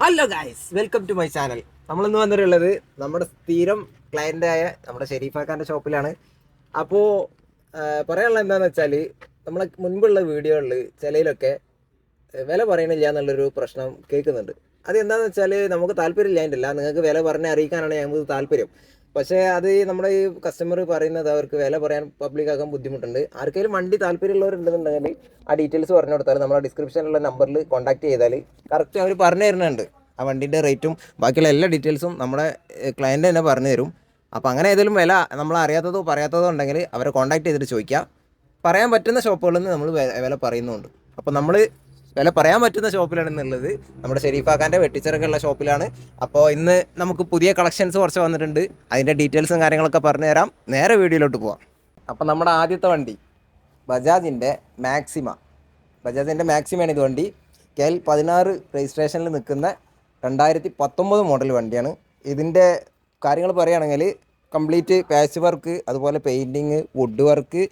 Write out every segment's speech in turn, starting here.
Hello guys welcome to my channel നമ്മളിന്ന് വന്നിട്ടുള്ളത് നമ്മുടെ സ്ഥിരം ക്ലയന്റായ നമ്മുടെ ഷെരീഫാക്കാന്റെ ഷോപ്പിലാണ് അപ്പോൾ പറയാനുള്ള എന്താണെന്ന് വെച്ചാൽ നമ്മളെ മുൻപുള്ള വീഡിയോകളിൽ ചിലയിലൊക്കെ വില പറയണില്ല എന്നുള്ളൊരു പ്രശ്നം കേൾക്കുന്നുണ്ട്. അത് എന്താണെന്ന് വെച്ചാൽ നമുക്ക് താല്പര്യം അല്ല. നിങ്ങൾക്ക് വില പറഞ്ഞ് അറിയിക്കാനാണ് ഞങ്ങൾക്ക് താല്പര്യം. പക്ഷേ അത് നമ്മുടെ ഈ കസ്റ്റമർ പറയുന്നത് അവർക്ക് വില പറയാൻ പബ്ലിക് ആക്കാൻ ബുദ്ധിമുട്ടുണ്ട്. ആർക്കെങ്കിലും വണ്ടി താല്പര്യമുള്ളവരുണ്ടെന്നുണ്ടെങ്കിൽ ആ ഡീറ്റെയിൽസ് പറഞ്ഞു കൊടുത്താൽ നമ്മുടെ ഡിസ്ക്രിപ്ഷനിലുള്ള നമ്പറിൽ കോൺടാക്ട് ചെയ്താൽ കറക്റ്റ് അവർ പറഞ്ഞു തരുന്നുണ്ട്. ആ വണ്ടീന്റെ റേറ്റും ബാക്കിയുള്ള എല്ലാ ഡീറ്റെയിൽസും നമ്മുടെ ക്ലയന്റ് തന്നെ പറഞ്ഞു തരും. അപ്പോൾ അങ്ങനെ ഏതെങ്കിലും വില നമ്മൾ അറിയാത്തതോ പറയാത്തതോ ഉണ്ടെങ്കിൽ അവരെ കോൺടാക്ട് ചെയ്തിട്ട് ചോദിക്കുക പറയാൻ പറ്റുന്ന ഷോപ്പുകളിൽ നിന്ന് നമ്മൾ വില പറയുന്നുണ്ട്. അപ്പോൾ നമ്മൾ വില പറയാൻ പറ്റുന്ന ഷോപ്പിലാണെന്നുള്ളത് നമ്മുടെ ഷെരീഫാക്കാന്റെ വെട്ടിച്ചിറക്കുള്ള ഷോപ്പിലാണ്. അപ്പോൾ ഇന്ന് നമുക്ക് പുതിയ കളക്ഷൻസ് കുറച്ച് വന്നിട്ടുണ്ട്. അതിന്റെ ഡീറ്റെയിൽസും കാര്യങ്ങളൊക്കെ പറഞ്ഞു തരാം. നേരെ വീഡിയോയിലോട്ട് പോവാം. അപ്പോൾ നമ്മുടെ ആദ്യത്തെ വണ്ടി ബജാജിന്റെ മാക്സിമ. ബജാജിന്റെ മാക്സിമയാണ് ഇത് വണ്ടി. കെൽ പതിനാറ് രജിസ്ട്രേഷനിൽ നിൽക്കുന്ന രണ്ടായിരത്തി പത്തൊമ്പത് മോഡൽ വണ്ടിയാണ്. ഇതിന്റെ കാര്യങ്ങൾ പറയുകയാണെങ്കിൽ കംപ്ലീറ്റ് പാച്ച് വർക്ക് അതുപോലെ painting wood work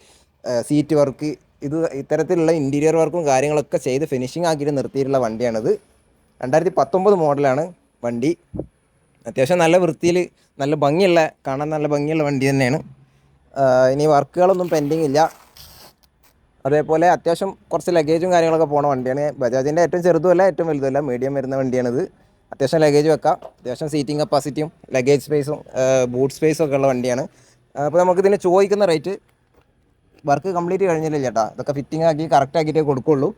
seat work ഇത് ഇത്തരത്തിലുള്ള ഇന്റീരിയർ വർക്കും കാര്യങ്ങളൊക്കെ ചെയ്ത് ഫിനിഷിംഗ് ആക്കിയിട്ട് നിർത്തിയിട്ടുള്ള വണ്ടിയാണിത്. രണ്ടായിരത്തി പത്തൊമ്പത് മോഡലാണ് വണ്ടി. അത്യാവശ്യം നല്ല വൃത്തിയിൽ നല്ല ഭംഗിയുള്ള കാണാൻ നല്ല ഭംഗിയുള്ള വണ്ടി തന്നെയാണ്. ഇനി വർക്കുകളൊന്നും പെൻഡിങ് ഇല്ല. അതേപോലെ അത്യാവശ്യം കുറച്ച് ലഗേജും കാര്യങ്ങളൊക്കെ പോണ വണ്ടിയാണ്. ബജാജിന്റെ ഏറ്റവും ചെറുതുമല്ല ഏറ്റവും വലുതുമല്ല മീഡിയം വരുന്ന വണ്ടിയാണിത്. അത്യാവശ്യം ലഗേജ് വെക്കാം. അത്യാവശ്യം സീറ്റിംഗ് കപ്പാസിറ്റിയും ലഗേജ് സ്പേസും ബൂട്ട് സ്പേസും ഒക്കെ ഉള്ള വണ്ടിയാണ്. അപ്പോൾ നമുക്കിതിന് ചോദിക്കുന്ന റേറ്റ് വർക്ക് കംപ്ലീറ്റ് കഴിഞ്ഞില്ല ചേട്ടാ ഇതൊക്കെ ഫിറ്റിംഗ് ആക്കി കറക്റ്റ് ആക്കിയിട്ടേ കൊടുക്കുള്ളൂ.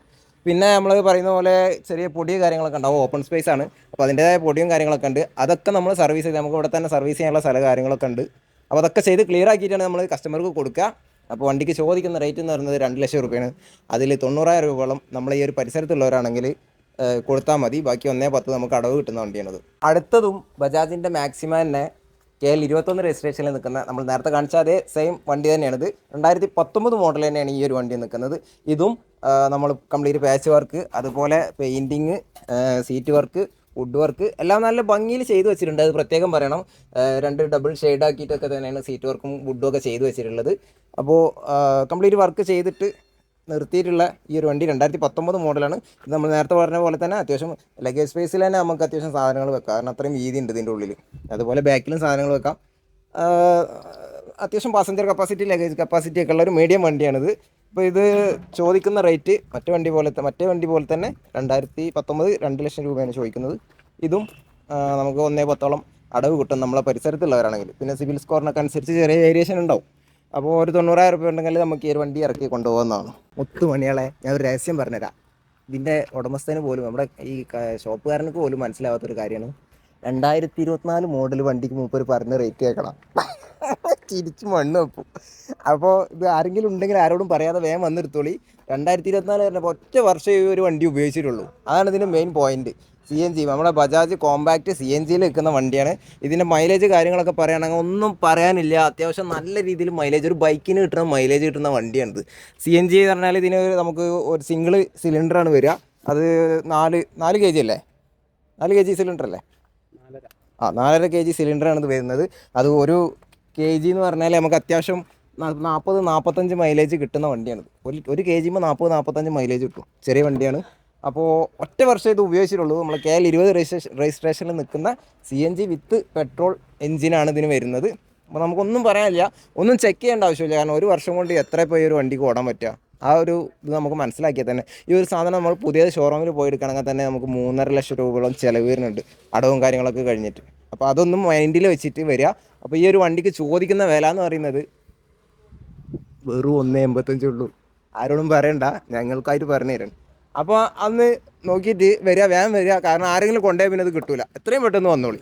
പിന്നെ നമ്മൾ പറയുന്ന പോലെ ചെറിയ പൊടി കാര്യങ്ങളൊക്കെ ഉണ്ടാവും. ഓപ്പൺ സ്പേസ് ആണ്. അപ്പോൾ അതിന്റെതായ പൊടിയും കാര്യങ്ങളൊക്കെ ഉണ്ട്. അതൊക്കെ നമ്മൾ സർവീസ് ചെയ്ത് നമുക്ക് ഇവിടെ തന്നെ സർവീസ് ചെയ്യാനുള്ള സ്ഥല കാര്യങ്ങളൊക്കെ ഉണ്ട്. അപ്പോൾ അതൊക്കെ ചെയ്ത് ക്ലിയർ ആക്കിയിട്ടാണ് നമ്മൾ കസ്റ്റമർക്ക് കൊടുക്കുക. അപ്പോൾ വണ്ടിക്ക് ചോദിക്കുന്ന റേറ്റ് എന്ന് പറയുന്നത് രണ്ട് ലക്ഷം രൂപയാണ്. അതിൽ തൊണ്ണൂറായിരം രൂപയോളം നമ്മൾ ഈ ഒരു പരിസരത്തുള്ളവരാണെങ്കിൽ കൊടുത്താൽ മതി. ബാക്കി ഒന്നേ പത്ത് നമുക്ക് അടവ് കിട്ടുന്ന വണ്ടിയാണത്. അടുത്തതും ബജാജിന്റെ മാക്സിമ തന്നെ കെ എൽ ഇരുപത്തൊന്ന് രജിസ്ട്രേഷനിൽ നിൽക്കുന്ന നമ്മൾ നേരത്തെ കാണിച്ച അതേ സെയിം വണ്ടി തന്നെയാണിത്. രണ്ടായിരത്തി പത്തൊമ്പത് മോഡൽ തന്നെയാണ് ഈ ഒരു വണ്ടി നിൽക്കുന്നത്. ഇതും നമ്മൾ കംപ്ലീറ്റ് പാച്ച് വർക്ക് അതുപോലെ painting seat work wood work എല്ലാം നല്ല ഭംഗിയിൽ ചെയ്തു വെച്ചിട്ടുണ്ട്. അത് പ്രത്യേകം പറയണം. രണ്ട് ഡബിൾ ഷെയ്ഡ് ആക്കിയിട്ടൊക്കെ തന്നെയാണ് സീറ്റ് വർക്കും വുഡും ഒക്കെ ചെയ്തു വെച്ചിട്ടുള്ളത്. അപ്പോൾ കംപ്ലീറ്റ് വർക്ക് ചെയ്തിട്ട് നിർത്തിയിട്ടുള്ള ഈ ഒരു വണ്ടി രണ്ടായിരത്തി പത്തൊമ്പത് മോഡലാണ്. ഇത് നമ്മൾ നേരത്തെ പറഞ്ഞ പോലെ തന്നെ അത്യാവശ്യം ലഗേജ് സ്പേസിൽ തന്നെ നമുക്ക് അത്യാവശ്യം സാധനങ്ങൾ വെക്കാം. കാരണം അത്രയും വീതി ഉണ്ട് ഇതിന്റെ ഉള്ളിൽ. അതുപോലെ ബാക്കിലും സാധനങ്ങൾ വെക്കാം. അത്യാവശ്യം പാസഞ്ചർ കപ്പാസിറ്റി ലഗേജ് കപ്പാസിറ്റി ഒക്കെ ഉള്ള ഒരു മീഡിയം വണ്ടിയാണിത്. അപ്പോൾ ഇത് ചോദിക്കുന്ന റേറ്റ് മറ്റു വണ്ടി പോലെ മറ്റേ വണ്ടി പോലെ തന്നെ രണ്ടായിരത്തി പത്തൊമ്പത് രണ്ട് ലക്ഷം രൂപയാണ് ചോദിക്കുന്നത്. ഇതും നമുക്ക് ഒന്നേ പത്തോളം അടവ് കിട്ടും നമ്മളെ പരിസരത്തുള്ളവരാണെങ്കിൽ. പിന്നെ സിവിൽ സ്കോറിനൊക്കെ അനുസരിച്ച് ചെറിയ വേരിയേഷൻ ഉണ്ടാവും. അപ്പോൾ ഒരു തൊണ്ണൂറായിരം റുപ്യ ഉണ്ടെങ്കിൽ നമുക്ക് ഈ ഒരു വണ്ടി ഇറക്കി കൊണ്ടുപോകുന്നതാണ്. മുത്തുമണികളെ ഞാൻ ഒരു രഹസ്യം പറഞ്ഞുതരാം. ഇതിന്റെ ഉടമസ്ഥന് പോലും നമ്മുടെ ഈ ഷോപ്പുകാരനക്ക് പോലും മനസ്സിലാവാത്തൊരു കാര്യമാണ്. രണ്ടായിരത്തി ഇരുപത്തിനാല് മോഡൽ വണ്ടിക്ക് മൂപ്പർ പറഞ്ഞ റേറ്റ് കേൾക്കണം. ചിരിച്ച് മണ്ണ് വെക്കും അപ്പോൾ ഇത് ആരെങ്കിലും ഉണ്ടെങ്കിൽ ആരോടും പറയാതെ വേഗം വന്നെടുത്തോളി. രണ്ടായിരത്തി ഇരുപത്തിനാല് പറഞ്ഞപ്പോൾ ഒറ്റ വർഷം ഈ ഒരു വണ്ടി ഉപയോഗിച്ചിട്ടുള്ളൂ. അതാണ് ഇതിന്റെ main point C N G നമ്മുടെ ബജാജ് കോമ്പാക്റ്റ് സി എൻ ജിയിൽ നിൽക്കുന്ന വണ്ടിയാണ്. ഇതിന്റെ മൈലേജ് കാര്യങ്ങളൊക്കെ പറയുകയാണെങ്കിൽ ഒന്നും പറയാനില്ല. അത്യാവശ്യം നല്ല രീതിയിൽ മൈലേജ് ഒരു ബൈക്കിന് കിട്ടുന്ന മൈലേജ് കിട്ടുന്ന വണ്ടിയാണിത്. സി എൻ ജി എന്ന് പറഞ്ഞാൽ ഇതിന് നമുക്ക് ഒരു സിംഗിൾ സിലിണ്ടറാണ് വരിക. അത് നാല് നാല് കെ ജി അല്ലേ? നാല് കെ ജി സിലിണ്ടർ അല്ലേ ആ നാലര കെ ജി സിലിണ്ടറാണ് ഇത് വരുന്നത്. അത് ഒരു കെ ജി എന്ന് പറഞ്ഞാൽ നമുക്ക് അത്യാവശ്യം നാൽപ്പത് നാൽപ്പത്തഞ്ച് മൈലേജ് കിട്ടുന്ന വണ്ടിയാണ് ഒരു ഒരു കെ ജിമ്പോൾ നാൽപ്പത് നാൽപ്പത്തഞ്ച് മൈലേജ് കിട്ടും. ചെറിയ വണ്ടിയാണ്. അപ്പോൾ ഒറ്റ വർഷം ഇത് ഉപയോഗിച്ചിട്ടുള്ളൂ. നമ്മൾ കെ എൽ ഇരുപത് രജിസ്ട്രേഷൻ രജിസ്ട്രേഷനിൽ നിൽക്കുന്ന C N G with petrol എഞ്ചിനാണ് ഇതിന് വരുന്നത്. അപ്പോൾ നമുക്കൊന്നും പറയാനില്ല. ഒന്നും ചെക്ക് ചെയ്യേണ്ട ആവശ്യമില്ല. കാരണം ഒരു വർഷം കൊണ്ട് എത്ര പോയി ഒരു വണ്ടിക്ക് ഓടാൻ പറ്റുക? ആ ഒരു ഇത് നമുക്ക് മനസ്സിലാക്കിയാൽ തന്നെ. ഈ ഒരു സാധനം നമ്മൾ പുതിയ ഷോറൂമിൽ പോയി എടുക്കണമെങ്കിൽ തന്നെ നമുക്ക് മൂന്നര ലക്ഷം രൂപയോളം ചിലവ് വരുന്നുണ്ട്. അടവും കാര്യങ്ങളൊക്കെ കഴിഞ്ഞിട്ട്. അപ്പോൾ അതൊന്നും മൈൻഡിൽ വെച്ചിട്ട് വരിക. അപ്പോൾ ഈ ഒരു വണ്ടിക്ക് ചോദിക്കുന്ന വില എന്ന് പറയുന്നത് വെറും ഒന്ന് എൺപത്തഞ്ചേ ഉള്ളൂ. ആരോടും പറയണ്ട ഞങ്ങൾക്കായിട്ട് പറഞ്ഞു തരണം അപ്പോൾ അന്ന് നോക്കിയിട്ട് വരിക വേഗം വരിക. കാരണം ആരെങ്കിലും കൊണ്ടുപോയി പിന്നെ അത് കിട്ടൂല. എത്രയും പെട്ടെന്ന് വന്നോളി.